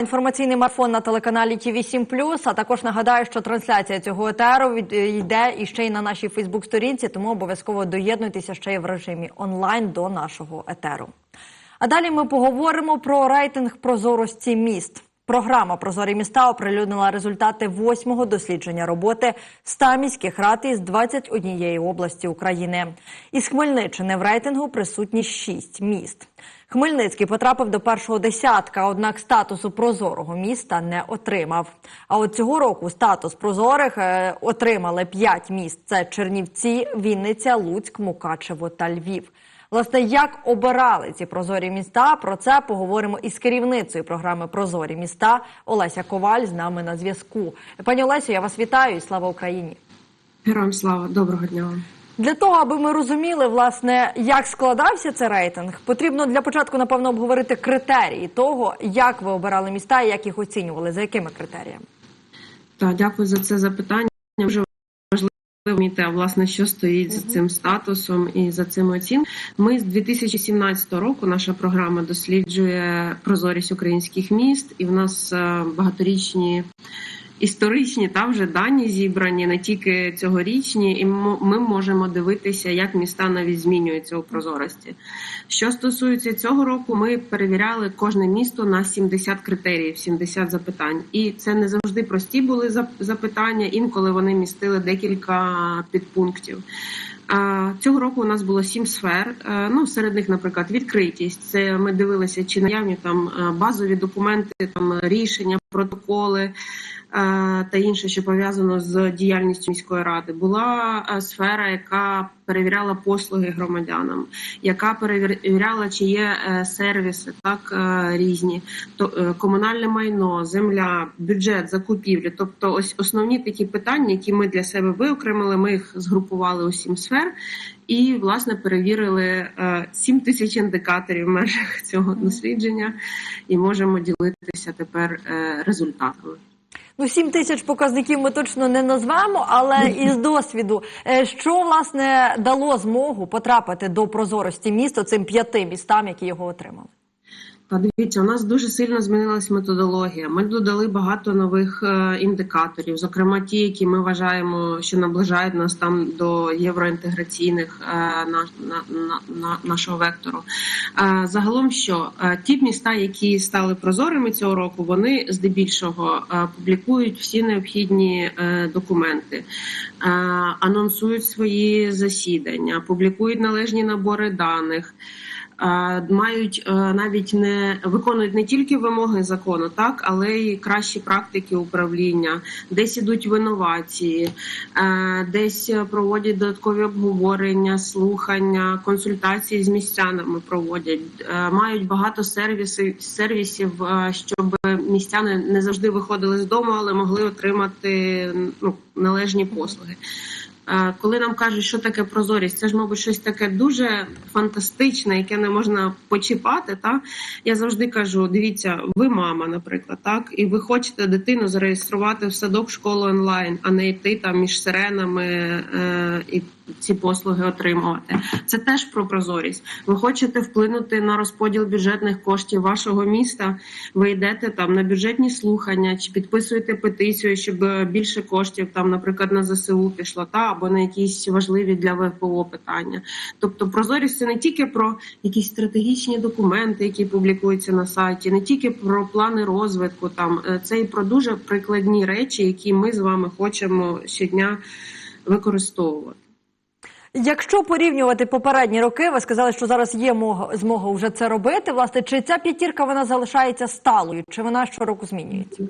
Інформаційний марафон на телеканалі ТВ 7 А також нагадаю, що трансляція цього етеру від- йде і ще й на нашій Фейсбук-сторінці, тому обов'язково доєднуйтеся ще й в режимі онлайн до нашого етеру. А далі ми поговоримо про рейтинг прозорості міст. Програма Прозорі міста оприлюднила результати восьмого дослідження роботи 100 міських рад із 21 області України. Із Хмельниччини в рейтингу присутні 6 міст. Хмельницький потрапив до першого десятка, однак статусу прозорого міста не отримав. А от цього року статус прозорих е, отримали 5 міст: це Чернівці, Вінниця, Луцьк, Мукачево та Львів. Власне, як обирали ці прозорі міста? Про це поговоримо із керівницею програми Прозорі міста Олеся Коваль з нами на зв'язку. Пані Олесю, я вас вітаю і слава Україні. Героям слава, доброго дня вам. Для того, аби ми розуміли, власне, як складався цей рейтинг, потрібно для початку, напевно, обговорити критерії того, як ви обирали міста і як їх оцінювали, за якими критеріями. Так, дякую за це запитання. Дуже важливо вміти, власне, що стоїть за цим статусом і за цим оцін. Ми з 2017 року наша програма досліджує прозорість українських міст, і в нас багаторічні. Історичні та вже дані зібрані, не тільки цьогорічні, і ми можемо дивитися, як міста навіть змінюються у прозорості. Що стосується цього року, ми перевіряли кожне місто на 70 критеріїв, 70 запитань. І це не завжди прості були запитання. Інколи вони містили декілька підпунктів. Цього року у нас було сім сфер. Ну, серед них, наприклад, відкритість. Це ми дивилися, чи наявні там базові документи, там рішення, протоколи та інше, що пов'язано з діяльністю міської ради. Була е, сфера, яка перевіряла послуги громадянам, яка перевіряла, чи є е, сервіси, так е, різні, то комунальне майно, земля, бюджет, закупівлі. Тобто, ось основні такі питання, які ми для себе виокремили. Ми їх згрупували у сім сфер. І власне перевірили 7 тисяч індикаторів в межах цього дослідження, і можемо ділитися тепер результатами. Ну, 7 тисяч показників ми точно не назвемо, але із досвіду, е, що власне дало змогу потрапити до прозорості міста цим п'яти містам, які його отримали? Та дивіться, у нас дуже сильно змінилась методологія. Ми додали багато нових е, індикаторів, зокрема ті, які ми вважаємо, що наближають нас там до євроінтеграційних е, на, на, на, на нашого вектору. Е, загалом, що ті міста, які стали прозорими цього року, вони здебільшого публікують всі необхідні документи, анонсують свої засідання, публікують належні набори даних. Мають е, навіть не виконують не тільки вимоги закону, так але й кращі практики управління, десь ідуть в інновації, е, десь проводять додаткові обговорення, слухання, консультації з містянами проводять, Е, мають багато сервісів сервісів, щоб містяни не завжди виходили з дому, але могли отримати ну, належні послуги. Коли нам кажуть, що таке прозорість, це ж, мабуть, щось таке дуже фантастичне, яке не можна почіпати. Та я завжди кажу: дивіться, ви мама, наприклад, так, і ви хочете дитину зареєструвати в садок школу онлайн, а не йти там між сиренами е, і ці послуги отримувати. Це теж про прозорість. Ви хочете вплинути на розподіл бюджетних коштів вашого міста. Ви йдете там на бюджетні слухання чи підписуєте петицію, щоб більше коштів там, наприклад, на ЗСУ пішло, та або на якісь важливі для ВПО питання. Тобто, прозорість це не тільки про якісь стратегічні документи, які публікуються на сайті, не тільки про плани розвитку. Там е, це і про дуже прикладні речі, які ми з вами хочемо щодня використовувати. Якщо порівнювати попередні роки, ви сказали, що зараз є мога- змога вже це робити. Власне, чи ця п'ятірка вона залишається сталою, чи вона щороку змінюється?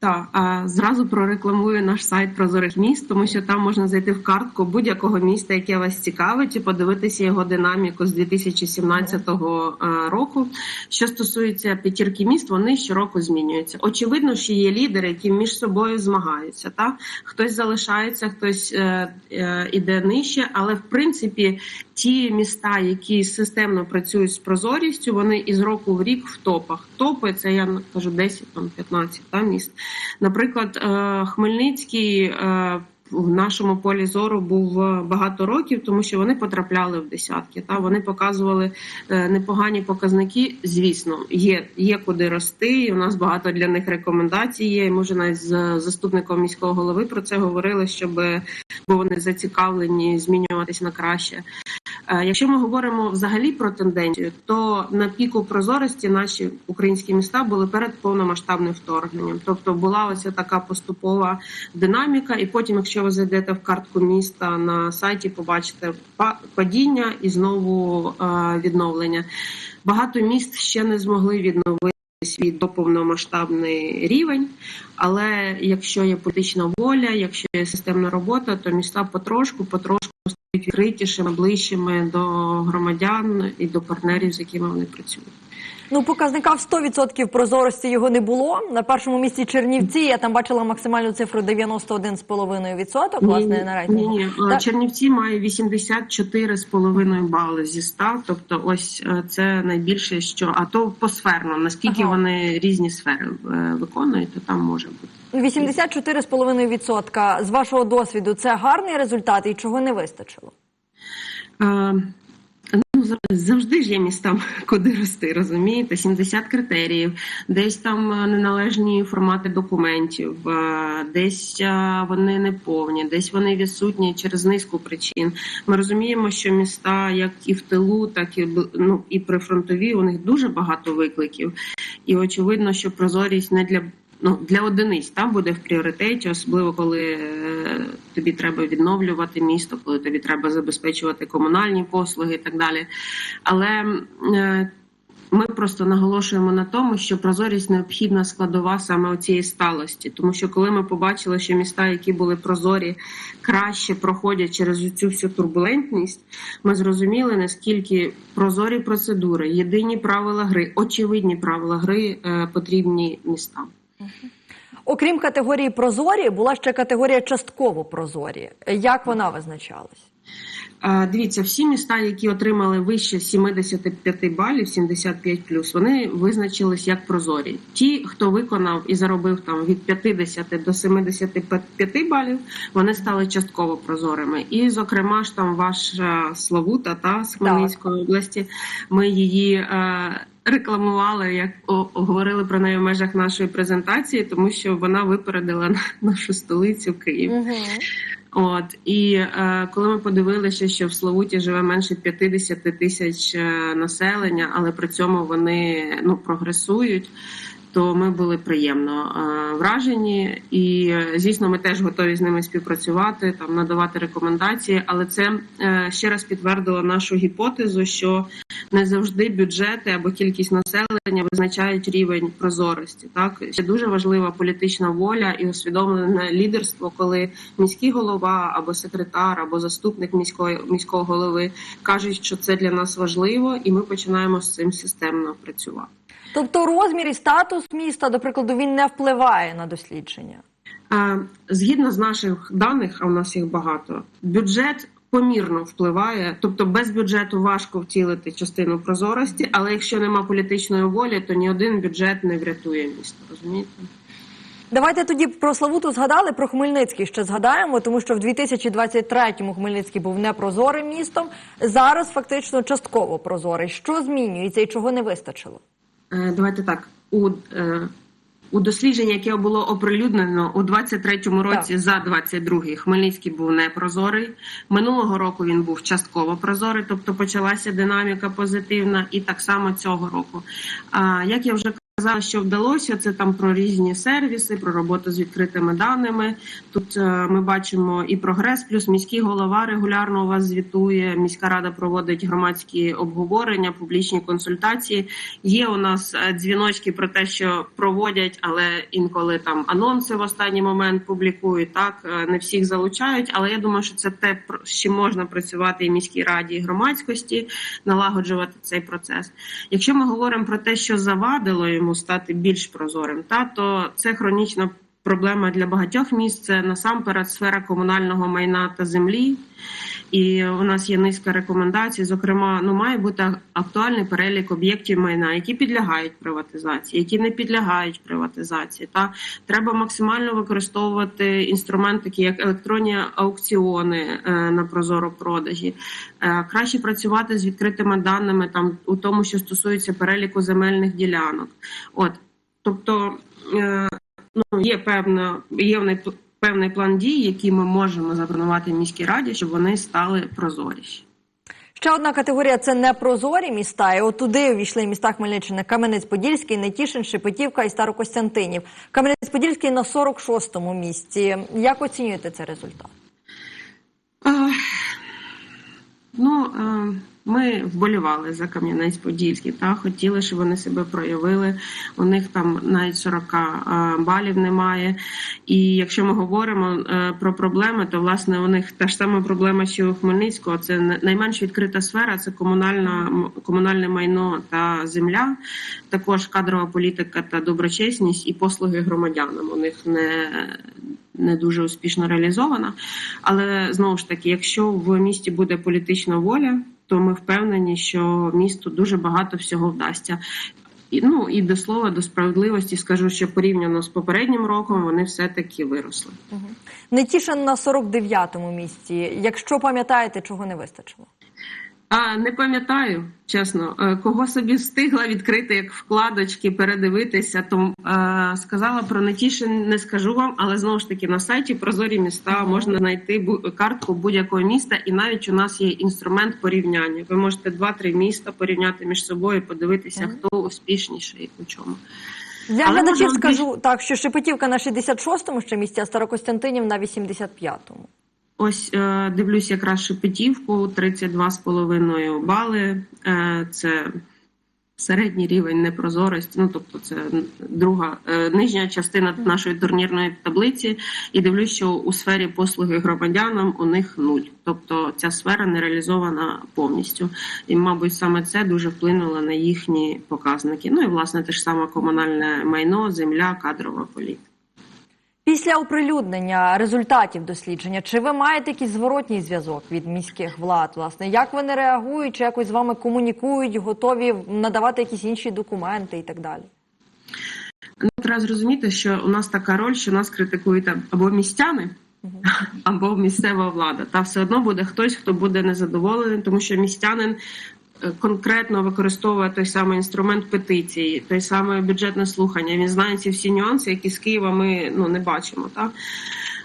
Так, а зразу прорекламую наш сайт Прозорих міст, тому що там можна зайти в картку будь-якого міста, яке вас цікавить, і подивитися його динаміку з 2017 е, року. Що стосується п'ятірки міст, вони щороку змінюються. Очевидно, що є лідери, які між собою змагаються. Та хтось залишається, хтось е, е, іде нижче, але в принципі ті міста, які системно працюють з прозорістю, вони із року в рік в топах. Топи це я кажу 10, там 15 та міст. Наприклад, е, Хмельницький е, в нашому полі зору був е, багато років, тому що вони потрапляли в десятки. Та вони показували непогані показники. Звісно, є, є куди рости. і У нас багато для них рекомендацій є. Може, навіть з заступником міського голови про це говорили, щоб бо вони зацікавлені змінюватись на краще. Е, Якщо ми говоримо взагалі про тенденцію, то на піку прозорості наші українські міста були перед повномасштабним вторгненням. Тобто була оця така поступова динаміка, і потім, якщо ви зайдете в картку міста на сайті, побачите па- падіння і знову е, відновлення. Багато міст ще не змогли відновити свій доповномасштабний рівень. Але якщо є політична воля, якщо є системна робота, то міста потрошку, потрошку відкритішими, ближчими до громадян і до партнерів, з якими вони працюють. Ну, показника в 100% прозорості його не було. На першому місці Чернівці я там бачила максимальну цифру 91,5%, власне, на ні, ні. Та- Чернівці має 84,5 бали зі 100, тобто ось е, це найбільше, що а то посферно, наскільки Ага. вони різні сфери е, виконують, то там може бути. 84,5% з вашого досвіду це гарний результат і чого не вистачило? Е, Ну, за- завжди ж є містам, куди рости, розумієте? 70 критеріїв, десь там е, неналежні формати документів, е, десь е, вони не повні, десь вони відсутні через низку причин. Ми розуміємо, що міста, як і в тилу, так і ну і прифронтові, у них дуже багато викликів, і очевидно, що прозорість не для. Ну, для одиниць там буде в пріоритеті, особливо коли тобі треба відновлювати місто, коли тобі треба забезпечувати комунальні послуги і так далі. Але е, ми просто наголошуємо на тому, що прозорість необхідна складова саме у цієї сталості. Тому що коли ми побачили, що міста, які були прозорі, краще проходять через цю всю турбулентність, ми зрозуміли, наскільки прозорі процедури, єдині правила гри, очевидні правила гри е, потрібні містам. Окрім категорії прозорі, була ще категорія частково прозорі. Як вона визначалась? Дивіться, всі міста, які отримали вище 75 балів, 75+, вони визначились як прозорі. Ті, хто виконав і заробив там від 50 до 75 балів, вони стали частково прозорими. І, зокрема, ж там ваша Славута та з Хмельницької області, ми її. е, Рекламували, як говорили про неї в межах нашої презентації, тому що вона випередила нашу столицю Київ. Угу. От і е, коли ми подивилися, що в Славуті живе менше 50 тисяч е, населення, але при цьому вони ну прогресують. То ми були приємно е, вражені, і е, звісно, ми теж готові з ними співпрацювати, там надавати рекомендації. Але це е, ще раз підтвердило нашу гіпотезу, що не завжди бюджети або кількість населення визначають рівень прозорості. Так ще дуже важлива політична воля і усвідомлене лідерство, коли міський голова або секретар, або заступник міської міського голови кажуть, що це для нас важливо, і ми починаємо з цим системно працювати. Тобто розмір і статус міста, до прикладу, він не впливає на дослідження. Е, Згідно з наших даних, а у нас їх багато, бюджет помірно впливає, тобто без бюджету важко втілити частину прозорості, але якщо нема політичної волі, то ні один бюджет не врятує місто. Розумієте? Давайте тоді про Славуту згадали, про Хмельницький ще згадаємо, тому що в 2023-му Хмельницький був непрозорим містом. Зараз фактично частково прозорий. Що змінюється і чого не вистачило? Е, Давайте так. У, е, у дослідженні, яке було оприлюднено у 23-му році Так. за 22-й, Хмельницький був непрозорий. Минулого року він був частково прозорий, тобто почалася динаміка позитивна, і так само цього року. А як я вже казала, що вдалося, це там про різні сервіси, про роботу з відкритими даними. Тут е, ми бачимо і прогрес, плюс міський голова регулярно у вас звітує. Міська рада проводить громадські обговорення, публічні консультації. Є у нас е, дзвіночки про те, що проводять, але інколи там анонси в останній момент публікують. Так е, не всіх залучають. Але я думаю, що це те, з чим можна працювати і міській раді, і громадськості, налагоджувати цей процес. Якщо ми говоримо про те, що завадило йому стати більш прозорим, та то це хронічна проблема для багатьох міст. Це насамперед сфера комунального майна та землі. І у нас є низка рекомендацій. Зокрема, ну має бути актуальний перелік об'єктів майна, які підлягають приватизації, які не підлягають приватизації. Та треба максимально використовувати інструменти, такі як електронні аукціони е, на прозоро продажі. Е, краще працювати з відкритими даними, там у тому, що стосується переліку земельних ділянок. От, тобто, е, ну є певна є в неї певний план дій, який ми можемо запропонувати міській раді, щоб вони стали прозоріші. Ще одна категорія це непрозорі міста. І от туди увійшли міста Хмельниччини Кам'янець-Подільський, Нетішин, Шепетівка і Старокостянтинів. Кам'янець-Подільський на 46-му місці. Як оцінюєте цей результат? Е, Ну, е, ми вболівали за Кам'янець-Подільський, та хотіли, щоб вони себе проявили. У них там навіть 40 е, балів немає. І якщо ми говоримо е, про проблеми, то власне у них та ж сама проблема, що у Хмельницького. Це найменш відкрита сфера, це комунальна комунальне майно та земля, також кадрова політика та доброчесність і послуги громадянам. У них не не дуже успішно реалізована. Але знову ж таки, якщо в місті буде політична воля, то ми впевнені, що місту дуже багато всього вдасться. І, ну і до слова, до справедливості скажу, що порівняно з попереднім роком вони все-таки виросли. Нетішин на 49-му місці. Якщо пам'ятаєте, чого не вистачило? А не пам'ятаю, чесно, е, кого собі встигла відкрити як вкладочки, передивитися. То е, сказала про Нетішин, не скажу вам, але знову ж таки на сайті Прозорі міста можна знайти картку будь-якого міста, і навіть у нас є інструмент порівняння. Ви можете два-три міста порівняти між собою, подивитися, хто успішніший у чому. Але глядачів можна скажу так, що Шепетівка на 66-му ще місці, а Старокостянтинів на 85-му. Ось е, дивлюсь якраз Шепетівку, 32,5 бали. Е, це середній рівень непрозорості. Ну тобто, це друга е, нижня частина нашої турнірної таблиці. І дивлюсь, що у сфері послуги громадянам у них нуль. Тобто ця сфера не реалізована повністю. І, мабуть, саме це дуже вплинуло на їхні показники. Ну і власне те ж саме комунальне майно, земля, кадрова політика. Після оприлюднення результатів дослідження, чи ви маєте якийсь зворотній зв'язок від міських влад? Власне, як вони реагують, чи якось з вами комунікують, готові надавати якісь інші документи і так далі? Ну, треба зрозуміти, що у нас така роль, що нас критикують або містяни, або місцева влада. Та все одно буде хтось, хто буде незадоволений, тому що містянин конкретно використовує той самий інструмент петиції, той саме бюджетне слухання. Він знає ці всі нюанси, які з Києва ми ну не бачимо. Так?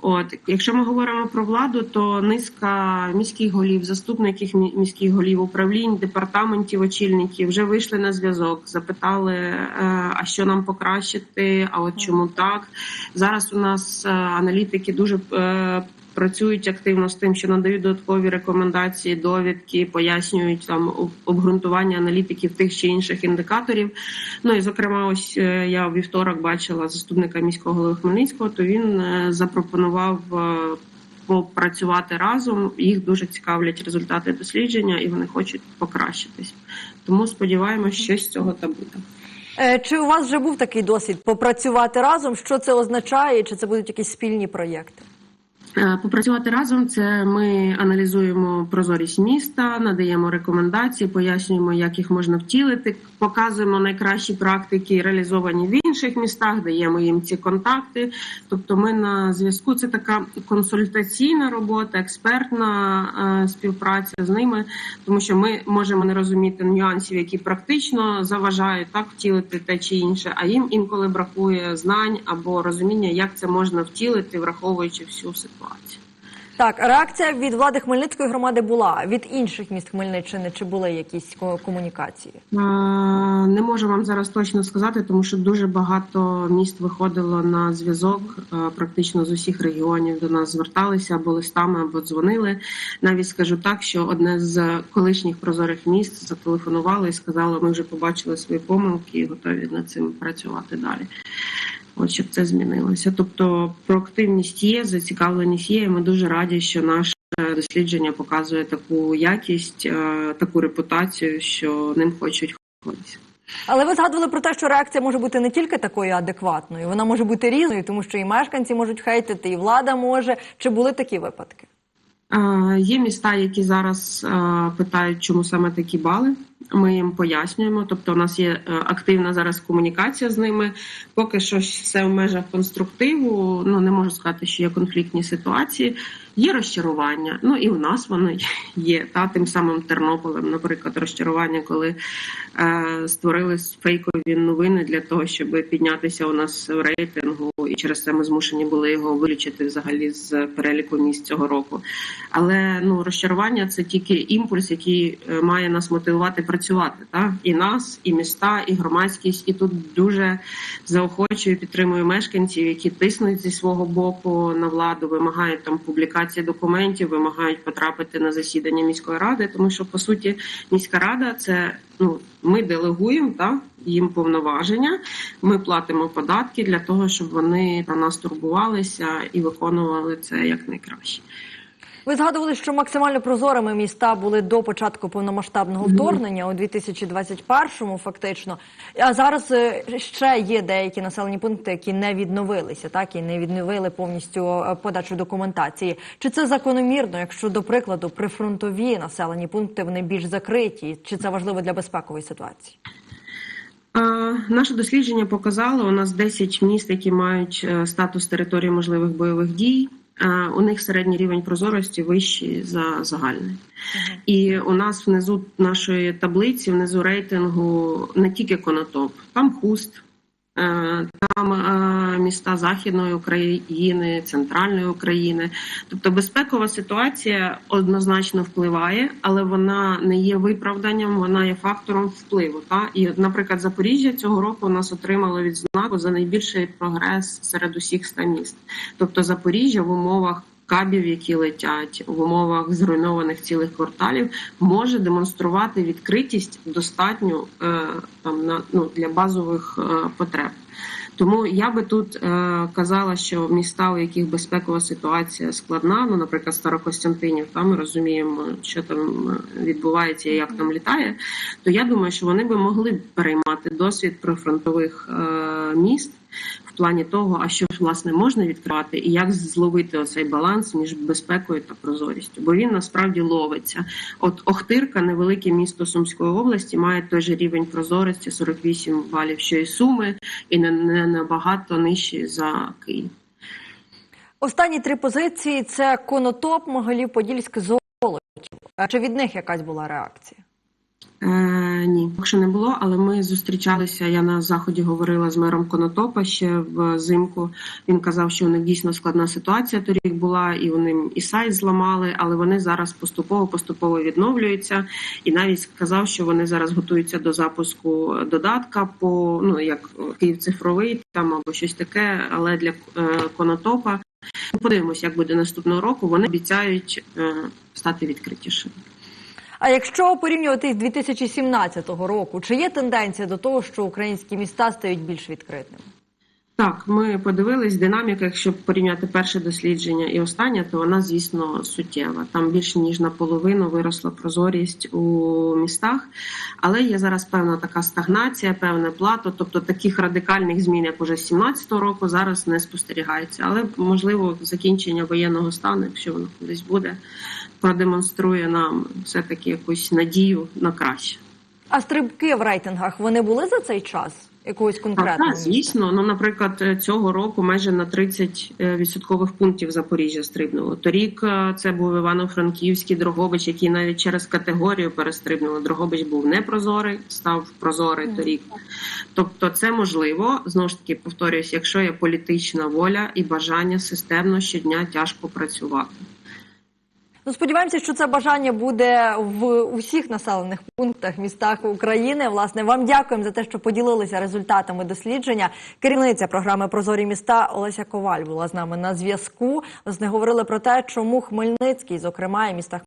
От, якщо ми говоримо про владу, то низка міських голів, заступників міських голів, управлінь, департаментів, очільників вже вийшли на зв'язок, запитали, е, а що нам покращити, а от чому так. Зараз у нас е, аналітики дуже е, працюють активно з тим, що надають додаткові рекомендації, довідки, пояснюють там обґрунтування аналітиків тих чи інших індикаторів. Ну і зокрема, ось е, я вівторок бачила заступника міського голови Хмельницького, то він е, запропонував. е, Попрацювати разом їх дуже цікавлять результати дослідження, і вони хочуть покращитись. Тому сподіваємося, що з цього та буде. Чи у вас вже був такий досвід попрацювати разом? Що це означає? Чи це будуть якісь спільні проєкти? Е, Попрацювати разом це ми аналізуємо прозорість міста, надаємо рекомендації, пояснюємо, як їх можна втілити, показуємо найкращі практики, реалізовані в інших містах, даємо їм ці контакти. Тобто, ми на зв'язку. Це така консультаційна робота, експертна е, співпраця з ними, тому що ми можемо не розуміти нюансів, які практично заважають так втілити те чи інше, а їм інколи бракує знань або розуміння, як це можна втілити, враховуючи всю ситуацію. Так, реакція від влади Хмельницької громади була від інших міст Хмельниччини. Чи були якісь комунікації? Не можу вам зараз точно сказати, тому що дуже багато міст виходило на зв'язок. Практично з усіх регіонів до нас зверталися або листами, або дзвонили. Навіть скажу так, що одне з колишніх прозорих міст зателефонувало і сказало, ми вже побачили свої помилки і готові над цим працювати далі. От щоб це змінилося. Тобто проактивність є, зацікавленість є. і Ми дуже раді, що наше дослідження показує таку якість, е, таку репутацію, що ним хочуть ходити. Але ви згадували про те, що реакція може бути не тільки такою адекватною, вона може бути різною, тому що і мешканці можуть хейтити, і влада може. Чи були такі випадки? Е, Є міста, які зараз е, питають, чому саме такі бали. Ми їм пояснюємо. Тобто, у нас є е, активна зараз комунікація з ними. Поки що все в межах конструктиву. Ну не можу сказати, що є конфліктні ситуації. Є розчарування. Ну і в нас воно є. Та тим самим Тернополем, наприклад, розчарування, коли е, створили фейкові новини для того, щоб піднятися у нас в рейтингу, і через це ми змушені були його вилучити взагалі з переліку місць цього року. Але ну розчарування це тільки імпульс, який е, має нас мотивувати працювати. Та і нас, і міста, і громадськість. І тут дуже заохочую, підтримую мешканців, які тиснуть зі свого боку на владу, вимагають там публікації документів, вимагають потрапити на засідання міської ради, тому що по суті міська рада це ну ми делегуємо та їм повноваження. Ми платимо податки для того, щоб вони на нас турбувалися і виконували це як найкраще. Ви згадували, що максимально прозорими міста були до початку повномасштабного вторгнення у 2021-му, фактично. А зараз е, ще є деякі населені пункти, які не відновилися, так і не відновили повністю е, подачу документації. Чи це закономірно, якщо до прикладу прифронтові населені пункти вони більш закриті? Чи це важливо для безпекової ситуації? Наше дослідження показало, у нас 10 міст, які мають е, статус території можливих бойових дій. Е, У них середній рівень прозорості вищий за загальний. І у нас внизу нашої таблиці, внизу рейтингу не тільки Конотоп, там Хуст, там е, міста Західної України, Центральної України. Тобто безпекова ситуація однозначно впливає, але вона не є виправданням, вона є фактором впливу. Та і, наприклад, Запоріжжя цього року у нас отримало відзнаку за найбільший прогрес серед усіх ста міст. Тобто Запоріжжя в умовах. Кабів, які летять в умовах зруйнованих цілих кварталів, може демонструвати відкритість достатню е, там на ну для базових е, потреб. Тому я би тут е, казала, що міста, у яких безпекова ситуація складна, ну, наприклад, Старокостянтинів, там ми розуміємо, що там е, відбувається і як там літає, то я думаю, що вони би могли переймати досвід прифронтових е, міст в плані того, а що власне можна відкривати, і як зловити оцей баланс між безпекою та прозорістю, бо він насправді ловиться. От Охтирка, невелике місто Сумської області, має той же рівень прозорості 48 балів, що і Суми, і не, набагато нижче за Київ. Останні три позиції це Конотоп, Могилів, Подільськ, Золочів. Чи від них якась була реакція? Е, ні, якщо не було, але ми зустрічалися. Я на заході говорила з мером Конотопа ще взимку. Він казав, що у них дійсно складна ситуація торік була, і вони і сайт зламали, але вони зараз поступово поступово відновлюються. І навіть сказав, що вони зараз готуються до запуску додатка по ну як Київ цифровий там або щось таке, але для е, Конотопа. Подивимось, як буде наступного року. Вони обіцяють е, стати відкритішими. А якщо порівнювати з 2017 року, чи є тенденція до того, що українські міста стають більш відкритими? Так, ми подивились динаміка. Якщо порівняти перше дослідження і останнє, то вона, звісно, суттєва. Там більше ніж наполовину виросла прозорість у містах, але є зараз певна така стагнація, певне плато. Тобто таких радикальних змін, як уже з 17-го року, зараз не спостерігається. Але можливо, закінчення воєнного стану, якщо воно десь буде, продемонструє нам все таки якусь надію на краще. А стрибки в рейтингах вони були за цей час? Якогось конкретного так, звісно. Ну, наприклад, цього року майже на 30 відсоткових пунктів Запоріжжя стрибнуло. Торік е, це був Івано-Франківський Дрогобич, який навіть через категорію перестрибнуло. Дрогобич був непрозорий, став прозорий торік. Тобто, це можливо знову ж таки повторюсь, якщо є політична воля і бажання системно щодня тяжко працювати. Ну, сподіваємося, що це бажання буде в усіх населених пунктах, містах України. Власне, вам дякуємо за те, що поділилися результатами дослідження. Керівниця програми Прозорі міста Олеся Коваль була з нами на зв'язку. Власне, говорили про те, чому Хмельницький, зокрема, і містах